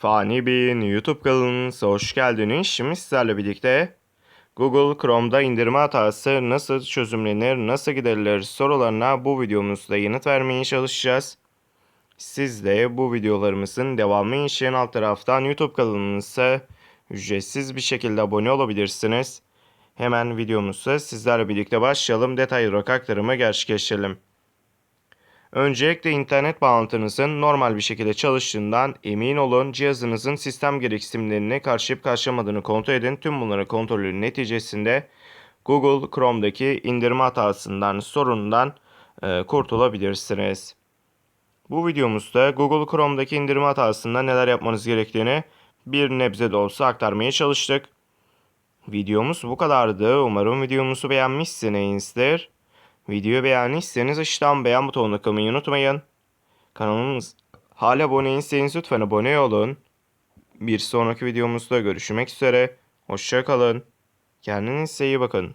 Fani Bey'in YouTube kanalınıza hoş geldiniz. Şimdi sizlerle birlikte Google Chrome'da indirme hatası nasıl çözümlenir, nasıl giderilir sorularına bu videomuzda yanıt vermeye çalışacağız. Siz de bu videolarımızın devamı için alt taraftan YouTube kanalımıza ücretsiz bir şekilde abone olabilirsiniz. Hemen videomuza sizlerle birlikte başlayalım. Detaylı olarak gerçekleştirelim. Öncelikle internet bağlantınızın normal bir şekilde çalıştığından emin olun. Cihazınızın sistem gereksinimlerine karşılayıp karşılamadığını kontrol edin. Tüm bunların kontrolü neticesinde Google Chrome'daki indirme hatasından, sorundan e, kurtulabilirsiniz. Bu videomuzda Google Chrome'daki indirme hatasında neler yapmanız gerektiğini bir nebze de olsa aktarmaya çalıştık. Videomuz bu kadardı. Umarım videomuzu beğenmişsinizdir. Videoyu beğendiyseniz aşağıdan beğen butonuna tıklamayı unutmayın. Kanalımız hala abone değilseniz lütfen abone olun. Bir sonraki videomuzda görüşmek üzere. Hoşçakalın. Kendinize iyi bakın.